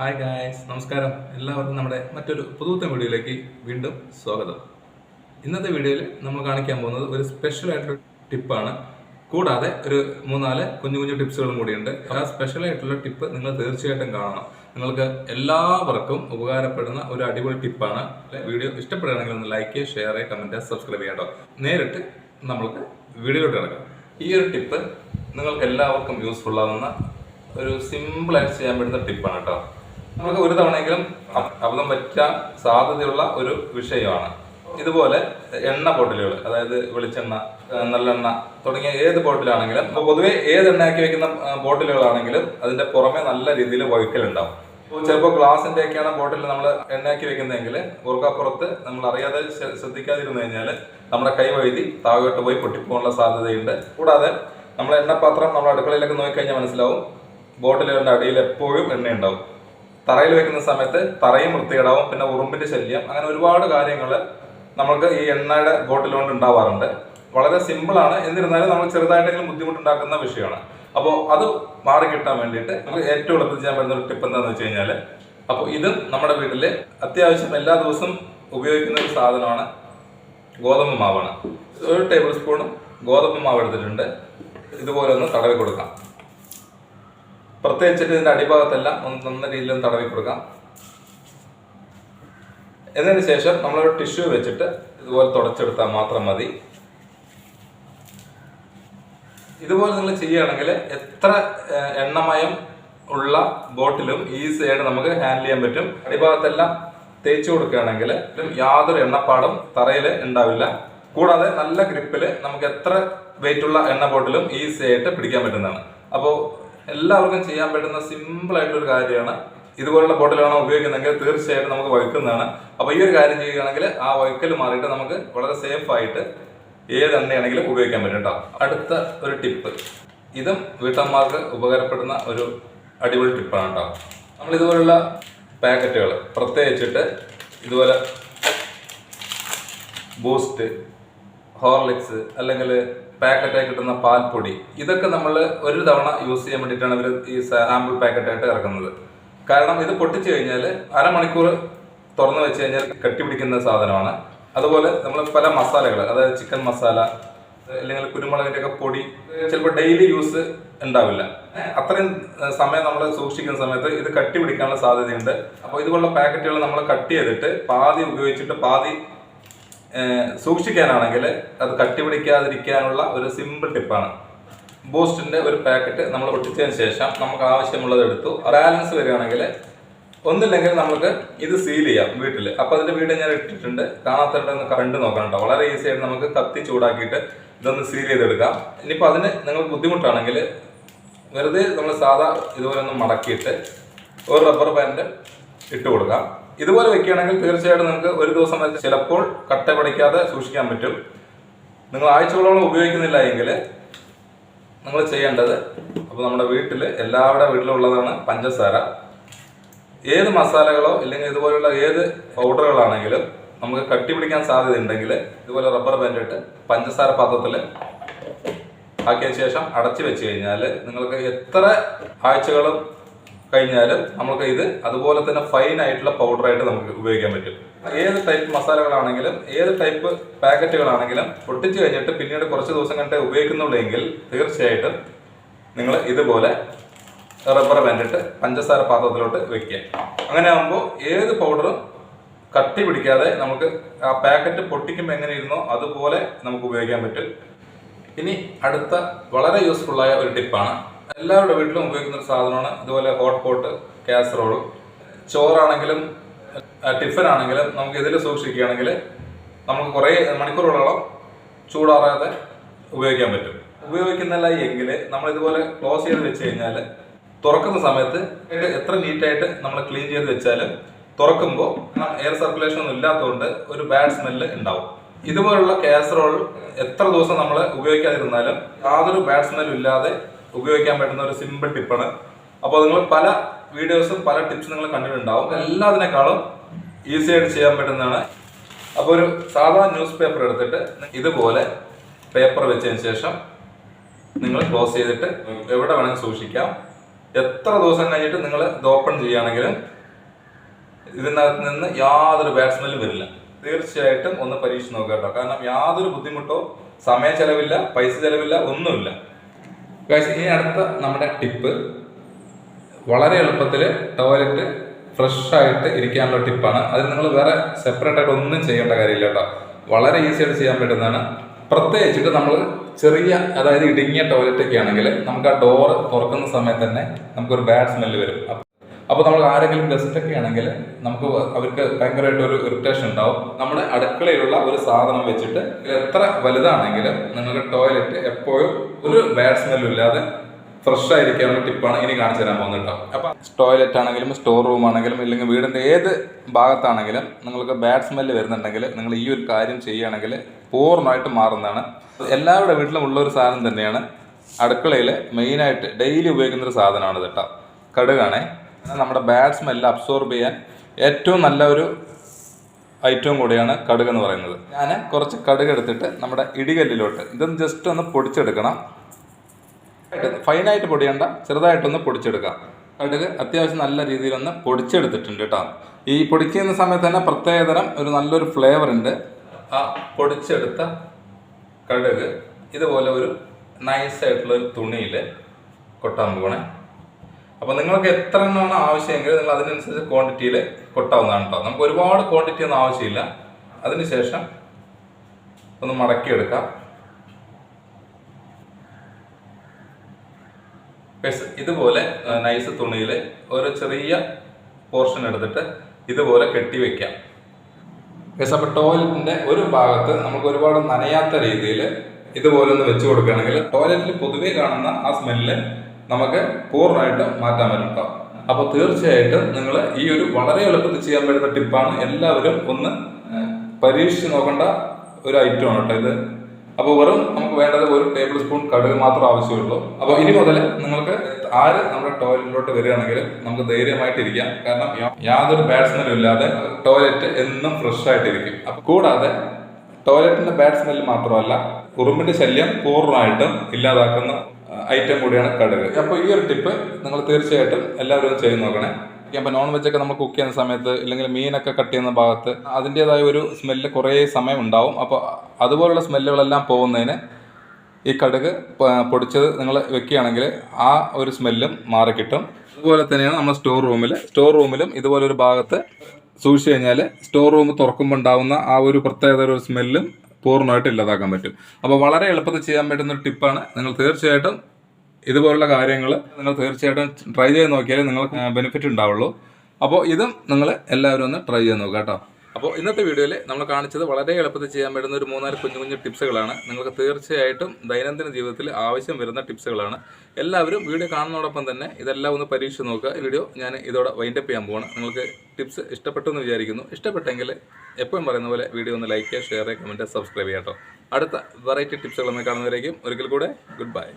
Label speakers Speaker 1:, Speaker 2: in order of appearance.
Speaker 1: Hi guys നമസ്കാരം. എല്ലാവർക്കും നമ്മുടെ മറ്റൊരു പുതുത്ത വീഡിയോയിലേക്ക് വീണ്ടും സ്വാഗതം. ഇന്നത്തെ വീഡിയോയിൽ നമ്മൾ കാണിക്കാൻ പോകുന്നത് ഒരു സ്പെഷ്യൽ ആയിട്ടുള്ള ടിപ്പാണ്. കൂടാതെ ഒരു മൂന്നാൽ കുഞ്ഞു കുഞ്ഞു ടിപ്സുകളും കൂടിയുണ്ട്. ആ സ്പെഷ്യൽ ആയിട്ടുള്ള ടിപ്പ് നിങ്ങൾ തീർച്ചയായിട്ടും കാണണം. നിങ്ങൾക്ക് എല്ലാവർക്കും ഉപകാരപ്പെടുന്ന ഒരു അടിപൊളി ടിപ്പാണ്. വീഡിയോ ഇഷ്ടപ്പെടുകയാണെങ്കിൽ ഒന്ന് ലൈക്ക് ഷെയർ കമന്റ് സബ്സ്ക്രൈബ് ചെയ്യുക കേട്ടോ നേരിട്ട് നമ്മൾക്ക് വീഡിയോയിലോട്ട് കിടക്കാം. ഈ ഒരു ടിപ്പ് നിങ്ങൾക്ക് എല്ലാവർക്കും യൂസ്ഫുൾ ആവുന്ന ഒരു സിമ്പിൾ ആയിട്ട് ചെയ്യാൻ പറ്റുന്ന ടിപ്പാണ് കേട്ടോ. നമുക്ക് ഒരു തവണയെങ്കിലും അബദ്ധം പറ്റാൻ സാധ്യതയുള്ള ഒരു വിഷയമാണ്. ഇതുപോലെ എണ്ണ ബോട്ടിലുകൾ അതായത് വെളിച്ചെണ്ണ നല്ലെണ്ണ തുടങ്ങിയ ഏത് ബോട്ടിലാണെങ്കിലും പൊതുവേ ഏത് എണ്ണയാക്കി വെക്കുന്ന ബോട്ടിലുകളാണെങ്കിലും അതിന്റെ പുറമെ നല്ല രീതിയിൽ വഴുക്കലുണ്ടാവും ചിലപ്പോൾ ഗ്ലാസിന്റെ ഒക്കെയാണ് ബോട്ടിൽ നമ്മൾ എണ്ണയാക്കി വെക്കുന്നതെങ്കിൽ ഉറക്കപ്പുറത്ത് നമ്മൾ അറിയാതെ ശ്ര- ശ്രദ്ധിക്കാതിരുന്നു കഴിഞ്ഞാൽ നമ്മുടെ കൈ വഴുതി താഴോട്ട് പോയി പൊട്ടിപ്പോകാനുള്ള സാധ്യതയുണ്ട്. കൂടാതെ നമ്മൾ എണ്ണപാത്രം നമ്മുടെ അടുക്കളയിലൊക്കെ നോക്കിക്കഴിഞ്ഞാൽ മനസ്സിലാവും ബോട്ടിലുകളുടെ അടിയിൽ എപ്പോഴും എണ്ണ ഉണ്ടാവും തറയിൽ വെക്കുന്ന സമയത്ത് തറയും വൃത്തികേടാവും പിന്നെ ഉറുമ്പിന്റെ ശല്യം അങ്ങനെ ഒരുപാട് കാര്യങ്ങൾ നമുക്ക് ഈ എണ്ണയുടെ ബോട്ടിൽ കൊണ്ട് ഉണ്ടാവാറുണ്ട്. വളരെ സിമ്പിൾ ആണ്. എന്നിരുന്നാലും നമ്മൾ ചെറുതായിട്ടെങ്കിലും ബുദ്ധിമുട്ടുണ്ടാക്കുന്ന വിഷയമാണ്. അപ്പോൾ അത് മാറി കിട്ടാൻ വേണ്ടിയിട്ട് നമുക്ക് ഏറ്റവും എളുപ്പത്തിൽ ചെയ്യാൻ പറ്റുന്ന ഒരു ടിപ്പ് എന്താണെന്ന് വെച്ച് കഴിഞ്ഞാൽ അപ്പോൾ ഇത് നമ്മുടെ വീട്ടിൽ അത്യാവശ്യം എല്ലാ ദിവസവും ഉപയോഗിക്കുന്ന ഒരു സാധനമാണ് ഗോതമ്പ് മാവാണ്. ഒരു ടേബിൾ സ്പൂണും ഗോതമ്പ് മാവ് എടുത്തിട്ടുണ്ട്. ഇതുപോലെ ഒന്ന് തടവി കൊടുക്കാം. പ്രത്യേകിച്ചിട്ട് ഇതിന്റെ അടിഭാഗത്തെല്ലാം ഒന്ന് നന്ന രീതിയിൽ തടവി കൊടുക്കാം. എന്നതിന് ശേഷം നമ്മളൊരു ടിഷ്യൂ വെച്ചിട്ട് ഇതുപോലെ തുടച്ചെടുത്താൽ മാത്രം മതി. ഇതുപോലെ നിങ്ങൾ ചെയ്യുകയാണെങ്കിൽ എത്ര എണ്ണമയം ഉള്ള ബോട്ടിലും ഈസി ആയിട്ട് നമുക്ക് ഹാൻഡിൽ ചെയ്യാൻ പറ്റും. അടിഭാഗത്തെല്ലാം തേച്ചു കൊടുക്കുകയാണെങ്കിൽ യാതൊരു എണ്ണപ്പാടും തറയിൽ ഉണ്ടാവില്ല. കൂടാതെ നല്ല ഗ്രിപ്പിൽ നമുക്ക് എത്ര വെയിറ്റ് ഉള്ള എണ്ണ ബോട്ടിലും ഈസി ആയിട്ട് പിടിക്കാൻ പറ്റുന്നതാണ്. അപ്പോൾ എല്ലാവർക്കും ചെയ്യാൻ പറ്റുന്ന സിമ്പിൾ ആയിട്ടുള്ള ഒരു കാര്യമാണ്. ഇതുപോലുള്ള ബോട്ടിലാണ് ഉപയോഗിക്കുന്നതെങ്കിൽ തീർച്ചയായിട്ടും നമുക്ക് വഴുക്കുന്നതാണ് അപ്പോൾ ഈ ഒരു കാര്യം ചെയ്യുകയാണെങ്കിൽ ആ വഴുക്കൽ മാറിയിട്ട് നമുക്ക് വളരെ സേഫ് ആയിട്ട് ഏത് എണ്ണയാണെങ്കിലും ഉപയോഗിക്കാൻ പറ്റും കേട്ടോ അടുത്ത ഒരു ടിപ്പ് ഇതും വീട്ടമ്മമാർക്ക് ഉപകാരപ്പെടുന്ന ഒരു അടിപൊളി ടിപ്പാണ് കേട്ടോ നമ്മൾ ഇതുപോലുള്ള പാക്കറ്റുകൾ പ്രത്യേകിച്ചിട്ട് ഇതുപോലെ ബൂസ്റ്റ് ഹോർലിക്സ് അല്ലെങ്കിൽ പാക്കറ്റായി കിട്ടുന്ന പാൽപ്പൊടി. ഇതൊക്കെ നമ്മൾ ഒരു തവണ യൂസ് ചെയ്യാൻ വേണ്ടിയിട്ടാണ് ഇവർ ഈ സാമ്പിൾ പാക്കറ്റായിട്ട് ഇറക്കുന്നത്. കാരണം ഇത് പൊട്ടിച്ചു കഴിഞ്ഞാൽ അരമണിക്കൂർ തുറന്നു വെച്ച് കഴിഞ്ഞാൽ കെട്ടിപ്പിടിക്കുന്ന സാധനമാണ്. അതുപോലെ നമ്മൾ പല മസാലകൾ അതായത് ചിക്കൻ മസാല അല്ലെങ്കിൽ കുരുമുളകിന്റെ ഒക്കെ പൊടി ചിലപ്പോൾ ഡെയിലി യൂസ് ഉണ്ടാവില്ല. അത്രയും സമയം നമ്മൾ സൂക്ഷിക്കുന്ന സമയത്ത് ഇത് കട്ടി പിടിക്കാനുള്ള സാധ്യതയുണ്ട്. അപ്പോൾ ഇതുപോലുള്ള പാക്കറ്റുകൾ നമ്മൾ കട്ട് ചെയ്തിട്ട് പാതി ഉപയോഗിച്ചിട്ട് പാതി സൂക്ഷിക്കാനാണെങ്കിൽ അത് കട്ടി പിടിക്കാതിരിക്കാനുള്ള ഒരു സിമ്പിൾ ടിപ്പാണ് ബൂസ്റ്റിന്റെ ഒരു പാക്കറ്റ് നമ്മൾ പൊട്ടിച്ചതിന് ശേഷം നമുക്ക് ആവശ്യമുള്ളത് എടുത്തു. ബാലൻസ് വരികയാണെങ്കിൽ ഒന്നില്ലെങ്കിൽ നമുക്ക് ഇത് സീൽ ചെയ്യാം വീട്ടിൽ. അപ്പൊ അതിന്റെ വീട് ഞാൻ ഇട്ടിട്ടുണ്ട്. കാണാത്തവരുടെ കറണ്ട് നോക്കണം വളരെ ഈസി ആയിട്ട് നമുക്ക് കത്തി ചൂടാക്കിയിട്ട് ഇതൊന്ന് സീൽ ചെയ്തെടുക്കാം. ഇനിയിപ്പോൾ അതിന് നിങ്ങൾക്ക് ബുദ്ധിമുട്ടാണെങ്കിൽ വെറുതെ നമ്മൾ സാധാ ഇതുപോലെ ഒന്ന് മടക്കിയിട്ട് ഒരു റബ്ബർ ബാൻഡ് ഇട്ട് കൊടുക്കാം. ഇതുപോലെ വെക്കുകയാണെങ്കിൽ തീർച്ചയായിട്ടും നിങ്ങൾക്ക് ഒരു ദിവസം ചിലപ്പോൾ കട്ട പിടിക്കാതെ സൂക്ഷിക്കാൻ പറ്റും. നിങ്ങൾ ആഴ്ചകളോളം ഉപയോഗിക്കുന്നില്ല എങ്കിൽ നിങ്ങൾ ചെയ്യേണ്ടത് അപ്പോൾ നമ്മുടെ വീട്ടിൽ എല്ലാവരുടെ വീട്ടിലുള്ളതാണ് പഞ്ചസാര. ഏത് മസാലകളോ ഇല്ലെങ്കിൽ ഇതുപോലെയുള്ള ഏത് പൗഡറുകളാണെങ്കിലും നമുക്ക് കട്ടി പിടിക്കാൻ സാധ്യത ഉണ്ടെങ്കിൽ ഇതുപോലെ റബ്ബർ ബാൻഡ് ഇട്ട് പഞ്ചസാര പാത്രത്തിൽ ആക്കിയ ശേഷം അടച്ചു വെച്ച് കഴിഞ്ഞാൽ നിങ്ങൾക്ക് എത്ര ആഴ്ചകളും കഴിഞ്ഞാലും നമുക്ക് ഇത് അതുപോലെ തന്നെ ഫൈൻ ആയിട്ടുള്ള പൗഡറായിട്ട് നമുക്ക് ഉപയോഗിക്കാൻ പറ്റും. ഏത് ടൈപ്പ് മസാലകളാണെങ്കിലും ഏത് ടൈപ്പ് പാക്കറ്റുകളാണെങ്കിലും പൊട്ടിച്ച് കഴിഞ്ഞിട്ട് പിന്നീട് കുറച്ച് ദിവസം കണ്ടേ ഉപയോഗിക്കുന്നുള്ളെങ്കിൽ തീർച്ചയായിട്ടും നിങ്ങൾ ഇതുപോലെ റബ്ബർ ബാൻഡിട്ട് പഞ്ചസാര പാത്രത്തിലോട്ട് വെക്കുക. അങ്ങനെ ആകുമ്പോൾ ഏത് പൗഡറും കട്ടി പിടിക്കാതെ നമുക്ക് ആ പാക്കറ്റ് പൊട്ടിക്കുമ്പോൾ എങ്ങനെ ഇരുന്നോ അതുപോലെ നമുക്ക് ഉപയോഗിക്കാൻ പറ്റും. ഇനി അടുത്ത വളരെ യൂസ്ഫുള്ളായ ഒരു ടിപ്പാണ് എല്ലാവരുടെ വീട്ടിലും ഉപയോഗിക്കുന്ന ഒരു സാധനമാണ്. ഇതുപോലെ ഹോട്ട് പോട്ട് കാസറോൾ ചോറാണെങ്കിലും ടിഫിൻ ആണെങ്കിലും നമുക്ക് ഇതിൽ സൂക്ഷിക്കുകയാണെങ്കിൽ നമുക്ക് കുറേ മണിക്കൂറുകളോളം ചൂടാറാതെ ഉപയോഗിക്കാൻ പറ്റും. ഉപയോഗിക്കുന്നില്ല എങ്കിൽ നമ്മൾ ഇതുപോലെ ക്ലോസ് ചെയ്ത് വെച്ച് കഴിഞ്ഞാൽ തുറക്കുന്ന സമയത്ത് എത്ര നീറ്റായിട്ട് നമ്മൾ ക്ലീൻ ചെയ്ത് വെച്ചാലും തുറക്കുമ്പോൾ എയർ സർക്കുലേഷൻ ഒന്നും ഇല്ലാത്തതുകൊണ്ട് ഒരു ബാഡ് സ്മെല്ല് ഉണ്ടാവും. ഇതുപോലുള്ള കാസറോൾ എത്ര ദിവസം നമ്മൾ ഉപയോഗിക്കാതിരുന്നാലും യാതൊരു ബാഡ് സ്മെല്ലും ഇല്ലാതെ ഉപയോഗിക്കാൻ പറ്റുന്ന ഒരു സിമ്പിൾ ടിപ്പാണ് അപ്പോൾ നിങ്ങൾ പല വീഡിയോസും പല ടിപ്സ് നിങ്ങൾ കണ്ടിട്ടുണ്ടാവും. എല്ലാത്തിനേക്കാളും ഈസി ആയിട്ട് ചെയ്യാൻ പറ്റുന്നതാണ്. അപ്പോൾ ഒരു സാധാ ന്യൂസ് പേപ്പർ എടുത്തിട്ട് ഇതുപോലെ പേപ്പർ വെച്ചതിന് ശേഷം നിങ്ങൾ ക്ലോസ് ചെയ്തിട്ട് എവിടെ വേണമെങ്കിൽ സൂക്ഷിക്കാം. എത്ര ദിവസം കഴിഞ്ഞിട്ട് നിങ്ങൾ ഇത് ഓപ്പൺ ചെയ്യുകയാണെങ്കിലും ഇതിനകത്ത് നിന്ന് യാതൊരു ബാറ്റ്സ്മെല്ലും വരില്ല. തീർച്ചയായിട്ടും ഒന്ന് പരീക്ഷിച്ച് നോക്കുക കേട്ടോ. കാരണം യാതൊരു ബുദ്ധിമുട്ടോ സമയ ചെലവില്ല പൈസ ചെലവില്ല ഒന്നുമില്ല. Guys, ഇനി അടുത്ത നമ്മുടെ ടിപ്പ് വളരെ എളുപ്പത്തിൽ ടോയ്ലറ്റ് ഫ്രഷ് ആയിട്ട് ഇരിക്കാനുള്ള ടിപ്പാണ് അത് നിങ്ങൾ വേറെ സെപ്പറേറ്റ് ആയിട്ട് ഒന്നും ചെയ്യേണ്ട കാര്യമില്ല കേട്ടോ. വളരെ ഈസി ആയിട്ട് ചെയ്യാൻ പറ്റുന്നതാണ്. പ്രത്യേകിച്ചിട്ട് നമ്മൾ ചെറിയ അതായത് ഇടുങ്ങിയ ടോയ്ലറ്റൊക്കെ ആണെങ്കിൽ നമുക്ക് ആ ഡോറ് തുറക്കുന്ന സമയത്ത് തന്നെ നമുക്കൊരു ബാഡ് സ്മെല്ല് വരും. അപ്പോൾ നമ്മൾ ആരെങ്കിലും ഗസ്റ്റ് ഒക്കെ ആണെങ്കിൽ നമുക്ക് അവർക്ക് ഭയങ്കരമായിട്ട് ഒരു ഇറിറ്റേഷൻ ഉണ്ടാവും. നമ്മുടെ അടുക്കളയിലുള്ള ഒരു സാധനം വെച്ചിട്ട് എത്ര വലുതാണെങ്കിലും നിങ്ങൾക്ക് ടോയ്ലറ്റ് എപ്പോഴും ഒരു ബാഡ് സ്മെല്ലും ഇല്ലാതെ ഫ്രഷ് ആയിരിക്കാനുള്ള ടിപ്പാണ് ഇനി കാണിച്ചു തരാൻ പോകുന്നത് കേട്ടോ അപ്പൊ ടോയ്ലറ്റ് ആണെങ്കിലും സ്റ്റോർ റൂം ആണെങ്കിലും ഇല്ലെങ്കിൽ വീടിന്റെ ഏത് ഭാഗത്താണെങ്കിലും നിങ്ങൾക്ക് ബാഡ് സ്മെല്ല് വരുന്നുണ്ടെങ്കിൽ നിങ്ങൾ ഈ ഒരു കാര്യം ചെയ്യുകയാണെങ്കിൽ പൂർണമായിട്ട് മാറുന്നതാണ്. എല്ലാവരുടെ വീട്ടിലും ഉള്ള ഒരു സാധനം തന്നെയാണ് അടുക്കളയിൽ മെയിനായിട്ട് ഡെയിലി ഉപയോഗിക്കുന്ന ഒരു സാധനമാണ് കേട്ടോ കടുകാണേ. നമ്മുടെ ബാഡ് സ്മെല്ല് അബ്സോർബ് ചെയ്യാൻ ഏറ്റവും നല്ല ഒരു ഐറ്റവും കൂടിയാണ് കടുക് എന്ന് പറയുന്നത്. ഞാൻ കുറച്ച് കടുക് എടുത്തിട്ട് നമ്മുടെ ഇടികല്ലിലോട്ട് ഇതൊന്ന് ജസ്റ്റ് ഒന്ന് പൊടിച്ചെടുക്കണം. ഫൈനായിട്ട് പൊടിയണ്ട ചെറുതായിട്ടൊന്ന് പൊടിച്ചെടുക്കാം. കടുക് അത്യാവശ്യം നല്ല രീതിയിലൊന്ന് പൊടിച്ചെടുത്തിട്ടുണ്ട് കേട്ടോ. ഈ പൊടിക്കുന്ന സമയത്ത് തന്നെ പ്രത്യേകതരം ഒരു നല്ലൊരു ഫ്ലേവർ ഉണ്ട്. ആ പൊടിച്ചെടുത്ത കടുക് ഇതുപോലെ ഒരു നൈസായിട്ടുള്ള ഒരു തുണിയിൽ കൊട്ടാൻ പോകണേ അപ്പോൾ നിങ്ങൾക്ക് എത്ര എണ്ണമാണ് ആവശ്യമെങ്കിൽ നിങ്ങൾ അതിനനുസരിച്ച് ക്വാണ്ടിറ്റിയിൽ കൊട്ടാവുന്നതാണ് കേട്ടോ നമുക്ക് ഒരുപാട് ക്വാണ്ടിറ്റി ഒന്നും ആവശ്യമില്ല. അതിനുശേഷം ഒന്ന് മടക്കിയെടുക്കാം. ഇതുപോലെ നൈസ് തുണിയിൽ ഒരു ചെറിയ പോർഷൻ എടുത്തിട്ട് ഇതുപോലെ കെട്ടി വെക്കാം. ഗസ് അപ്പോൾ ടോയ്ലറ്റിന്റെ ഒരു ഭാഗത്ത് നമുക്ക് ഒരുപാട് നനയാത്ത രീതിയിൽ ഇതുപോലെ ഒന്ന് വെച്ച് കൊടുക്കുകയാണെങ്കിൽ ടോയ്ലറ്റിൽ പൊതുവേ കാണുന്ന ആ സ്മെല്ല് നമുക്ക് പൂർണമായിട്ട് മാറ്റാൻ പറ്റും അപ്പൊ അപ്പോൾ തീർച്ചയായിട്ടും നിങ്ങൾ ഈ ഒരു വളരെ എളുപ്പത്തിൽ ചെയ്യാൻ പറ്റുന്ന ടിപ്പാണ് എല്ലാവരും ഒന്ന് പരീക്ഷിച്ച് നോക്കേണ്ട ഒരു ആണ് കേട്ടോ ഇത്. അപ്പോൾ വെറും നമുക്ക് വേണ്ടത് ഒരു ടേബിൾ സ്പൂൺ കടുക് മാത്രം ആവശ്യമുള്ളൂ. അപ്പോൾ ഇനി മുതൽ നിങ്ങൾക്ക് ആര് നമ്മുടെ ടോയ്ലറ്റിലോട്ട് വരികയാണെങ്കിൽ നമുക്ക് ധൈര്യമായിട്ട് ഇരിക്കാം. കാരണം യാതൊരു ബാഡ് ഇല്ലാതെ ടോയ്ലറ്റ് എന്നും ഫ്രഷ് ആയിട്ടിരിക്കും. അപ്പോൾ കൂടാതെ ടോയ്ലറ്റിന്റെ ബാഡ് മാത്രമല്ല ഉറുമ്പിന്റെ ശല്യം പൂർണമായിട്ടും ഇല്ലാതാക്കുന്ന ഐറ്റം കൂടിയാണ് കടുക് അപ്പോൾ ഈ ഒരു ടിപ്പ് നിങ്ങൾ തീർച്ചയായിട്ടും എല്ലാവരും ചെയ്ത് നോക്കണേ. അപ്പോൾ നോൺ വെജ് ഒക്കെ നമ്മൾ കുക്ക് ചെയ്യുന്ന സമയത്ത് അല്ലെങ്കിൽ മീനൊക്കെ കട്ട് ചെയ്യുന്ന ഭാഗത്ത് അതിന്റെതായ ഒരു സ്മെല്ല് കുറേ സമയം ഉണ്ടാവും. അപ്പോൾ അതുപോലുള്ള സ്മെല്ലുകളെല്ലാം പോകുന്നതിന് ഈ കടുക് പൊടിച്ചത് നിങ്ങൾ വെക്കുകയാണെങ്കിൽ ആ ഒരു സ്മെല്ലും മാറിക്കിട്ടും അതുപോലെ തന്നെയാണ് നമ്മൾ സ്റ്റോർ റൂമിൽ സ്റ്റോർ റൂമിലും ഇതുപോലെ ഒരു ഭാഗത്ത് സൂക്ഷിച്ചു കഴിഞ്ഞാൽ സ്റ്റോർ റൂം തുറക്കുമ്പോൾ ഉണ്ടാവുന്ന ആ ഒരു പ്രത്യേകത ഒരു സ്മെല്ലും പൂർണമായിട്ട് ഇല്ലാതാക്കാൻ പറ്റും. അപ്പോൾ വളരെ എളുപ്പത്തിൽ ചെയ്യാൻ പറ്റുന്ന ഒരു ടിപ്പാണ് നിങ്ങൾ തീർച്ചയായിട്ടും ഇതുപോലുള്ള കാര്യങ്ങൾ നിങ്ങൾ തീർച്ചയായിട്ടും ട്രൈ ചെയ്ത് നോക്കിയാലേ നിങ്ങൾക്ക് ബെനിഫിറ്റ് ഉണ്ടാവുള്ളൂ. അപ്പോൾ ഇതും നിങ്ങൾ എല്ലാവരും ഒന്ന് ട്രൈ ചെയ്ത് നോക്കുക കേട്ടോ. അപ്പോൾ ഇന്നത്തെ വീഡിയോയിൽ നമ്മൾ കാണിച്ചത് വളരെ എളുപ്പത്തിൽ ചെയ്യാൻ പറ്റുന്ന ഒരു മൂന്നാൽ കുഞ്ഞു കുഞ്ഞു ടിപ്സുകളാണ്. നിങ്ങൾക്ക് തീർച്ചയായിട്ടും ദൈനംദിന ജീവിതത്തിൽ ആവശ്യം വരുന്ന ടിപ്സുകളാണ്. എല്ലാവരും വീഡിയോ കാണുന്നതോടൊപ്പം തന്നെ ഇതെല്ലാം ഒന്ന് പരീക്ഷിച്ച് നോക്കുക. വീഡിയോ ഞാൻ ഇതോടെ വൈൻഡപ്പ് ചെയ്യാൻ പോവാണ്. നിങ്ങൾക്ക് ടിപ്സ് ഇഷ്ടപ്പെട്ടു എന്ന് വിചാരിക്കുന്നു. ഇഷ്ടപ്പെട്ടെങ്കിൽ എപ്പോഴും പറയുന്ന പോലെ വീഡിയോ ഒന്ന് ലൈക്ക് ഷെയർ കമന്റ് സബ്സ്ക്രൈബ് ചെയ്യാം കേട്ടോ. അടുത്ത വെറൈറ്റി ടിപ്സുകളൊന്ന് കാണുന്നവരേക്കും ഒരിക്കൽ കൂടെ ഗുഡ് ബൈ